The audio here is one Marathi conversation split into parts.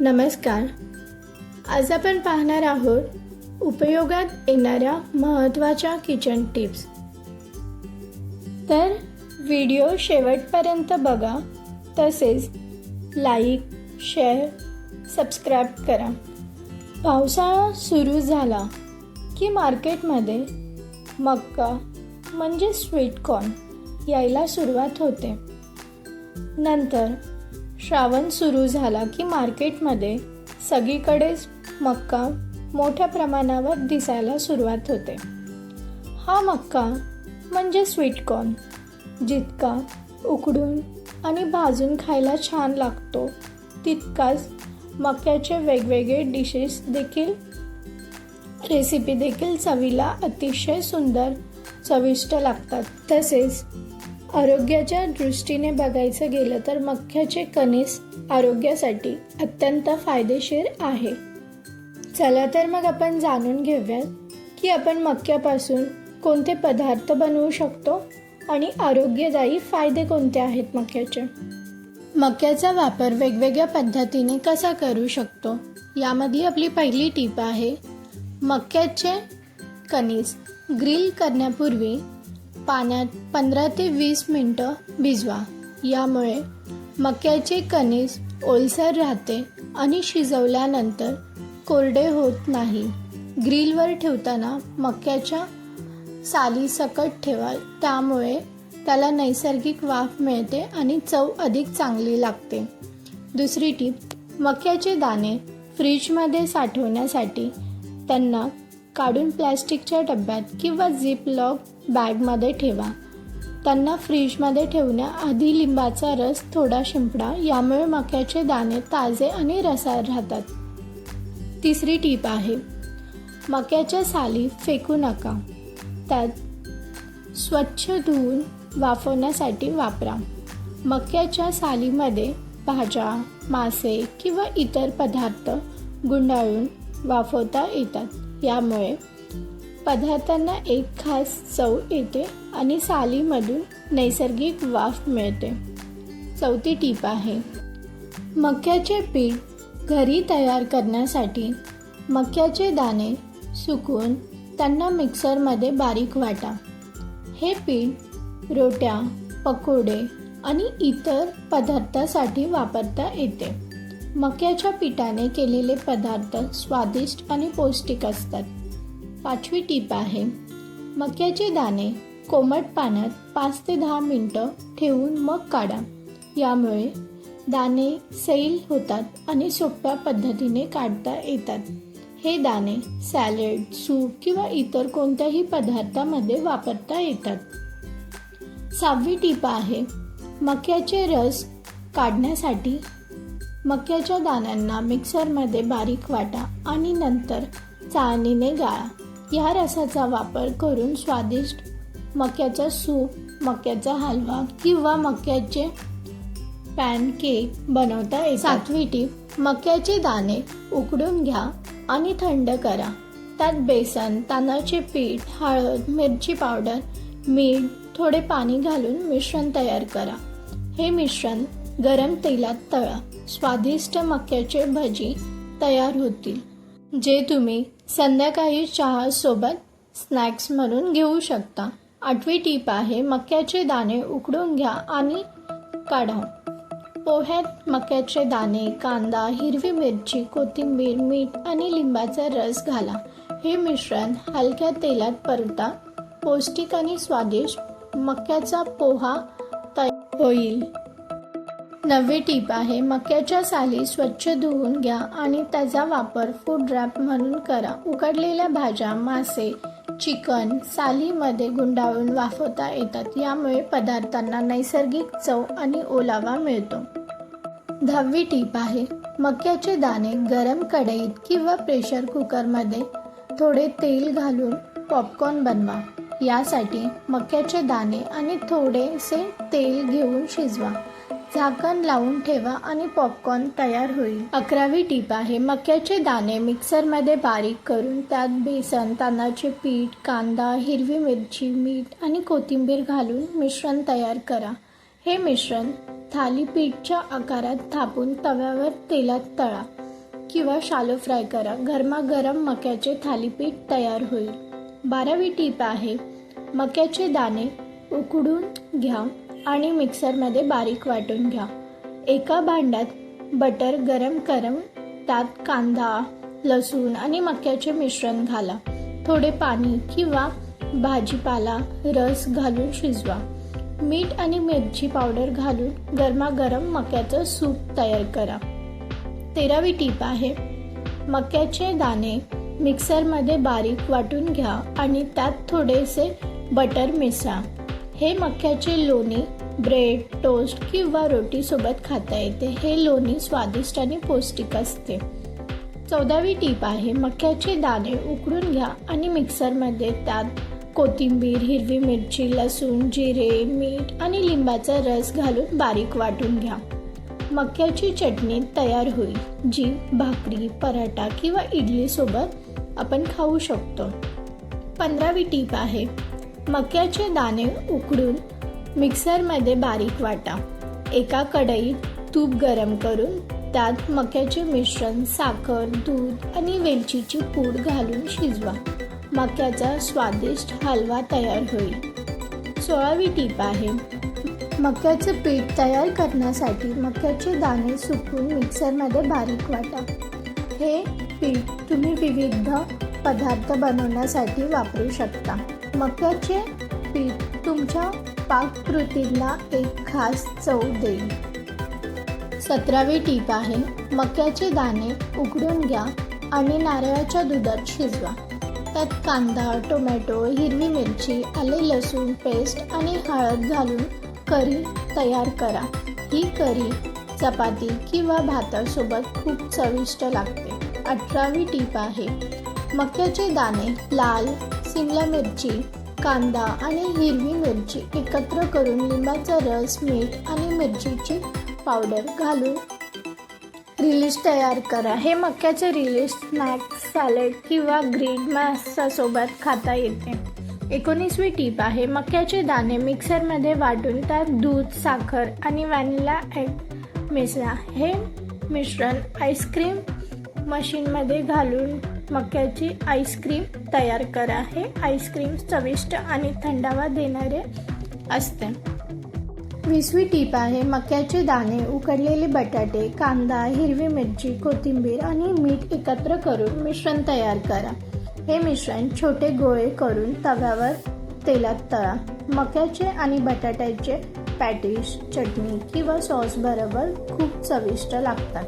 नमस्कार. आज आपण पाहणार आहोत उपयोगात येणाऱ्या महत्त्वाच्या किचन टिप्स तर व्हिडिओ शेवटपर्यंत बघा. तसेच लाईक शेअर सबस्क्राईब करा. पावसाळा सुरू झाला की मार्केटमध्ये मक्का म्हणजे स्वीटकॉर्न यायला सुरुवात होते. नंतर श्रावण सुरू झाला की मार्केटमध्ये सगळीकडेच मक्का मोठ्या प्रमाणावर दिसायला सुरुवात होते. हा मक्का म्हणजे स्वीटकॉर्न जितका उकडून आणि भाजून खायला छान लागतो तितकाच मक्याचे वेगवेगळे डिशेस देखील रेसिपी देखील चवीला अतिशय सुंदर चविष्ट लागतात. तसेच आरोग्याच्या दृष्टीने बघायचं गेलं तर मक्याचे कणीस आरोग्यासाठी अत्यंत फायदेशीर आहे. चला तर मग आपण जाणून घेऊयात की आपण मक्यापासून कोणते पदार्थ बनवू शकतो आणि आरोग्यदायी फायदे कोणते आहेत मक्याचे? मक्याचा वापर वेगवेगळ्या पद्धतीने कसा करू शकतो? यामध्ये आपली पहिली टीप आहे मक्याचे कणीस ग्रिल करण्यापूर्वी पाण्यात पंधरा ते वीस मिनटं भिजवा. यामुळे मक्याचे कणीस ओलसर राहते आणि शिजवल्यानंतर कोरडे होत नाही. ग्रिलवर ठेवताना मक्याच्या साली सकट ठेवा त्यामुळे त्याला नैसर्गिक वाफ मिळते आणि चव अधिक चांगली लागते. दुसरी टीप मक्याचे दाणे फ्रीजमध्ये साठवण्यासाठी त्यांना काढून प्लॅस्टिकच्या डब्यात किंवा झिप लॉक बॅगमध्ये ठेवा. त्यांना फ्रीजमध्ये ठेवण्याआधी लिंबाचा रस थोडा शिंपडा यामुळे मक्याचे दाणे ताजे आणि रसाळ राहतात. तिसरी टीप आहे मक्याच्या साली फेकू नका. त्यात स्वच्छ धुवून वाफवण्यासाठी वापरा. मक्याच्या सालीमध्ये भाज्या मासे किंवा इतर पदार्थ गुंडाळून वाफवता येतात. यामुळे पदार्थांना एक खास चव येते आणि सालीमधून नैसर्गिक वाफ मिळते. चौथी टीप आहे मक्याचे पीठ घरी तयार करण्यासाठी मक्याचे दाणे सुकवून त्यांना मिक्सरमध्ये बारीक वाटा. हे पीठ रोट्या पकोडे आणि इतर पदार्थासाठी वापरता येते. मक्याच्या पिठाने केलेले पदार्थ स्वादिष्ट आणि पौष्टिक असतात. पाचवी टीप आहे. मक्याचे दाणे कोमट पाण्यात पाच ते दहा मिनटं ठेवून मग काढा. यामुळे दाणे सैल होतात आणि सोप्या पद्धतीने काढता येतात. हे दाणे सॅलेड सूप किंवा इतर कोणत्याही पदार्थामध्ये वापरता येतात. सहावी टीप आहे मक्याचे रस काढण्यासाठी मक्याच्या दाण्यांना मिक्सरमध्ये बारीक वाटा आणि नंतर चाळणीने गाळा. या रसाचा वापर करून स्वादिष्ट मक्याचा सूप मक्याचा हलवा किंवा मक्याचे पॅनकेक बनवता येतात. सातवी टीप मक्याचे दाणे उकडून घ्या आणि थंड करा. त्यात बेसन तांदळाचे पीठ हळद मिरची पावडर मीठ थोडे पाणी घालून मिश्रण तयार करा. हे मिश्रण गरम तेलात तळा. स्वादिष्ट मक्याचे भजी तयार होतील. जे तुम्ही संध्याकाळी चहासोबत स्नॅक्स म्हणून घेऊ शकता. आठवी टीप आहे मक्याचे दाणे उकडून घ्या आणि काढा. पोह्यात मक्याचे दाणे कांदा हिरवी मिरची कोथिंबीर मीठ आणि लिंबाचा रस घाला. हे मिश्रण हलक्या तेलात परता पौष्टिक आणि स्वादिष्ट मक्याचा पोहा तयार होईल. नववी टीप आहे मक्याच्या साली स्वच्छ धुवून घ्या आणि त्याचा वापर फूड रॅप म्हणून करा. उकडलेल्या भाज्या मासे चिकन सालीमध्ये गुंडाळून वाफवता येतात. यामुळे पदार्थांना नैसर्गिक चव आणि ओलावा मिळतो. दहावी टीप आहे मक्याचे दाणे गरम कढईत किंवा प्रेशर कुकरमध्ये थोडे तेल घालून पॉपकॉर्न बनवा. यासाठी मक्याचे दाणे आणि थोडेसे तेल घेऊन शिजवा. झाकण लावून ठेवा आणि पॉपकॉर्न तयार होईल. अकरावी टीप आहे मक्याचे दाणे मिक्सरमध्ये बारीक करून त्यात बेसन तांदळाचे पीठ कांदा हिरवी मिरची मीठ आणि कोथिंबीर घालून मिश्रण तयार करा. हे मिश्रण थालीपीठच्या आकारात थापून तव्यावर तेलात तळा किंवा शालो फ्राय करा. गरमागरम मक्याचे थालीपीठ तयार होईल. बारावी टीप आहे मक्याचे दाणे उकडून घ्या. आणि मिक्सरमध्ये बारीक वाटून घ्या. एका भांड्यात बटर गरम करम त्यात कांदा लसूण आणि मक्याचे मिश्रण घाला. थोडे पाणी किंवा भाजीपाला रस घालून शिजवा. मीठ आणि मिरची पावडर घालून गरमागरम मक्याचं सूप तयार करा. तेरावी टीप आहे मक्याचे दाणे मिक्सरमध्ये बारीक वाटून घ्या आणि त्यात थोडेसे बटर मिसळा. हे मक्याचे लोणी ब्रेड टोस्ट किंवा रोटीसोबत खाता येते. हे लोणी स्वादिष्ट आणि पौष्टिक असते. चौदावी टीप आहे मक्याचे दाणे उकडून घ्या आणि मिक्सरमध्ये त्यात कोथिंबीर हिरवी मिरची लसूण जिरे मीठ आणि लिंबाचा रस घालून बारीक वाटून घ्या. मक्याची चटणी तयार होईल जी भाकरी पराठा किंवा इडलीसोबत आपण खाऊ शकतो. पंधरावी टीप आहे मक्याचे दाणे उकडून मिक्सरमध्ये बारीक वाटा. एका कढईत तूप गरम करून त्यात मक्याचे मिश्रण साखर दूध आणि वेलचीची पूड घालून शिजवा. मक्याचा स्वादिष्ट हलवा तयार होईल. सोळावी टीप आहे मक्याचं पीठ तयार करण्यासाठी मक्याचे दाणे सुकून मिक्सरमध्ये बारीक वाटा. हे पीठ तुम्ही विविध पदार्थ बनवण्यासाठी वापरू शकता. मक्याचे पीठ तुमच्या पाककृतीला एक खास चव देईल. सतरावी टीप आहे मक्याचे दाणे उकडून घ्या आणि नारळाच्या दुधात शिजवा. त्यात कांदा टोमॅटो हिरवी मिरची आले लसूण पेस्ट आणि हळद घालून करी तयार करा. ही करी चपाती किंवा भातासोबत खूप चविष्ट लागते. अठरावी टीप आहे मक्याचे दाणे लाल सिमला मिरची कांदा आणि हिरवी मिरची एकत्र करून लिंबाचा रस मीठ आणि मिरचीची पावडर घालून रिलीज तयार करा. हे मक्याचे रिलीज स्नॅक्स सॅलेड किंवा ग्रीन मासासोबत खाता येते. एकोणीसवी टीप आहे मक्याचे दाणे मिक्सरमध्ये वाटून त्यात दूध साखर आणि व्हॅनिला ॲड मिसळा. हे मिश्रण आईस्क्रीम मशीनमध्ये घालून मक्याची आईस्क्रीम तयार करा. हे आईस्क्रीम चविष्ट आणि थंडावा देणारे असते. वीसवी टीप आहे मक्याचे दाणे उकडलेले बटाटे कांदा हिरवी मिरची कोथिंबीर आणि मीठ एकत्र करून मिश्रण तयार करा. हे मिश्रण छोटे गोळे करून तव्यावर तेलात तळा. मक्याचे आणि बटाट्याचे पॅटीस चटणी किंवा सॉस बरोबर खूप चविष्ट लागतात.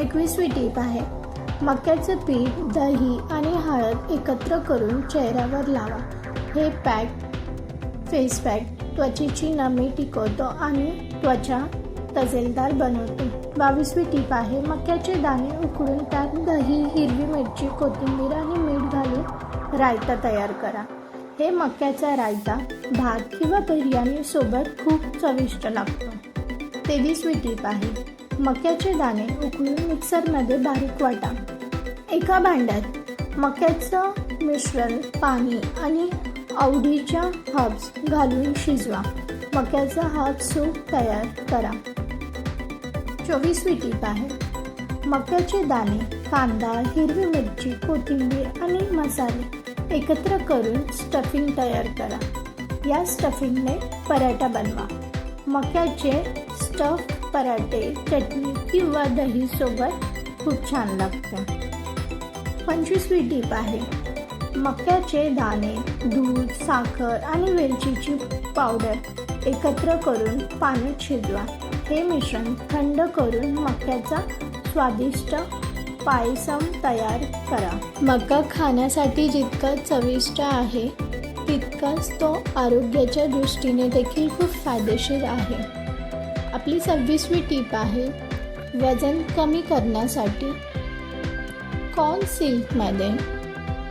एकवीसवी टीप आहे मक्याचं पीठ दही आणि हळद एकत्र करून चेहऱ्यावर लावा. हे पॅक फेस पॅक त्वचेची नमी टिकवतो आणि त्वचा तजेलदार बनवतो. बावीसवी टीप आहे मक्याचे दाणे उकडून त्यात दही हिरवी मिरची कोथिंबीर आणि मीठ घालून रायता तयार करा. हे मक्याचा रायता भात किंवा बिर्याणीसोबत खूप चविष्ट लागतो. तेवीसवी टीप आहे मक्याचे दाणे उकळून मिक्सरमध्ये बारीक वाटा. एका भांड्यात मक्याचं मिश्रण पाणी आणि आवडीच्या हब्स घालून शिजवा. मक्याचा हब सूप तयार करा. चोवीसवी टीप आहे मक्याचे दाणे कांदा हिरवी मिरची कोथिंबीर आणि मसाले एकत्र करून स्टफिंग तयार करा. या स्टफिंगने पराठा बनवा. मक्याचे स्टफ पराठे चटणी किंवा दहीसोबत खूप छान लागतं. पंचवीसवी टीप आहे. मक्याचे दाणे दूध साखर आणि वेलचीची पावडर एकत्र करून पाण्यात शिजवा. हे मिश्रण थंड करून मक्याचा स्वादिष्ट पायसम तयार करा. मका खाण्यासाठी जितका चविष्ट आहे तितकाच तो आरोग्याच्या दृष्टीने देखील खूप फायदेशीर आहे. आपली सव्वीसवी टीप आहे वजन कमी करण्यासाठी कॉर्न सिल्कमध्ये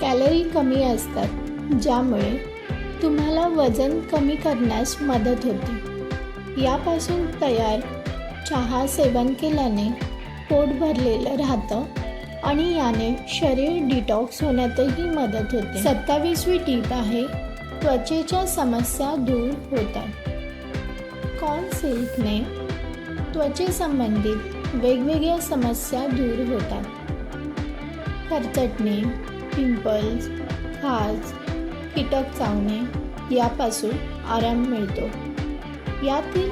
कॅलरी कमी असतात ज्यामुळे तुम्हाला वजन कमी करण्यास मदत होते. यापासून तयार चहा सेवन केल्याने पोट भरलेलं राहतं आणि याने शरीर डिटॉक्स होण्यातही मदत होते. सत्तावीसवी टीप आहे त्वचेच्या समस्या दूर होतात. कॉर्न सिल्कने त्वचेसंबंधित वेगवेगळ्या समस्या दूर होतात. खरचटणे पिंपल्स खाज कीटक चावणे यापासून आराम मिळतो. यातील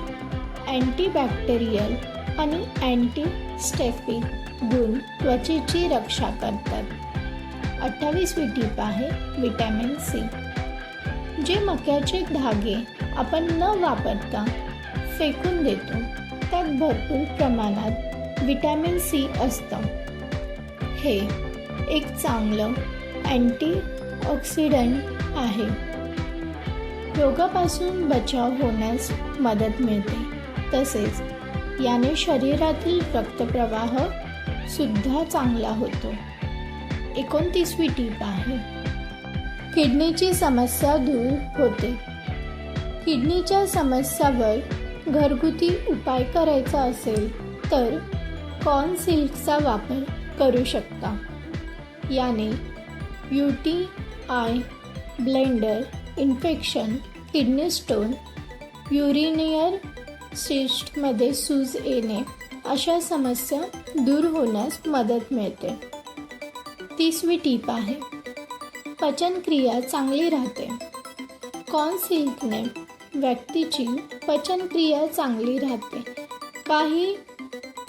अँटीबॅक्टेरियल आणि अँटीस्टेफिक गुण त्वचेची रक्षा करतात. अठ्ठावीस विटीप आहे विटॅमिन सी. जे मक्याचे धागे आपण न वापरता फेकून देतो. त्यात भरपूर प्रमाणात विटॅमिन सी असतं. हे एक चांगलं अँटी ऑक्सिडंट आहे. रोगापासून बचाव होण्यास मदत मिळते. तसेच याने शरीरातील रक्तप्रवाह सुद्धा चांगला होतो. एकोणतीसवी टीप आहे. किडनीची समस्या दूर होते. किडनीच्या समस्यावर घरगुती उपाय करायचा असेल तर कॉर्न सिल्कचा वापर करू शकता. याने U T I bladder infection kidney stone urinary सिस्टमध्ये सूज येणे अशा समस्या दूर होण्यास मदत मिळते. तिसवी टीप आहे पचनक्रिया चांगली राहते. कॉर्न सिल्कने व्यक्तीची पचनक्रिया चांगली राहते. काही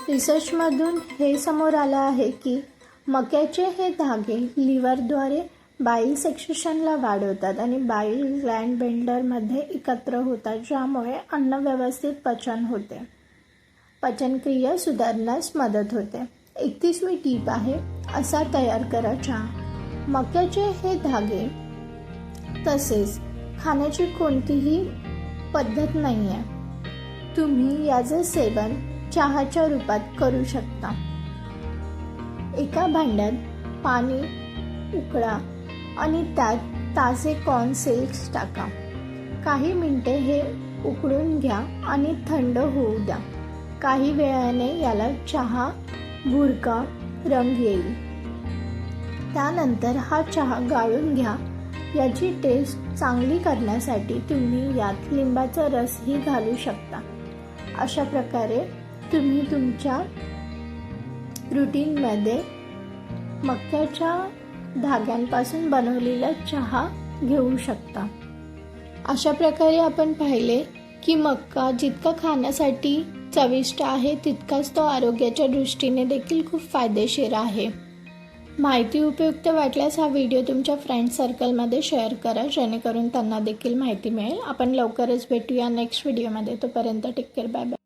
रिसर्चमधून हे समोर आलं आहे की मक्याचे हे धागे लिव्हरद्वारे बाईल सेक्सेशनला वाढवतात आणि बाईल ग्लँड बेंडरमध्ये एकत्र होतात ज्यामुळे अन्न व्यवस्थित पचन होते. पचनक्रिया सुधारण्यास मदत होते. एकतीसवी टीप आहे असा तयार करा चहा मक्याचे हे धागे तसेच खाण्याची कोणतीही पद्धत नाही आहे तुम्ही याचं सेवन चहाच्या रूपात करू शकता. एका भांड्यात पाणी उकळा आणि त्यात ताजे कॉर्न सिल्क्स टाका. काही मिनटे हे उकळून घ्या आणि थंड होऊ द्या. काही वेळाने याला चहा भुरका रंग येईल. त्यानंतर हा चहा गाळून घ्या. याची टेस्ट चांगली करण्यासाठी तुम्ही यात लिंबाचा रसही घालू शकता. अशा प्रकारे तुम्ही तुमच्या रुटीनमध्ये मक्याच्या धाग्यांपासून बनवलेला चहा घेऊ शकता. अशा प्रकारे आपण पाहिले की मक्का जितका खाण्यासाठी चविष्ट आहे तितकाच तो आरोग्याच्या दृष्टीने देखील खूप फायदेशीर आहे. माहिती उपयुक्त वाटल्यास हा व्हिडिओ तुमच्या फ्रेंड सर्कलमध्ये शेअर करा जेणेकरून त्यांना देखील माहिती मिळेल. आपण लवकरच भेटूया नेक्स्ट व्हिडिओमध्ये. तोपर्यंत टेक केअर बाय बाय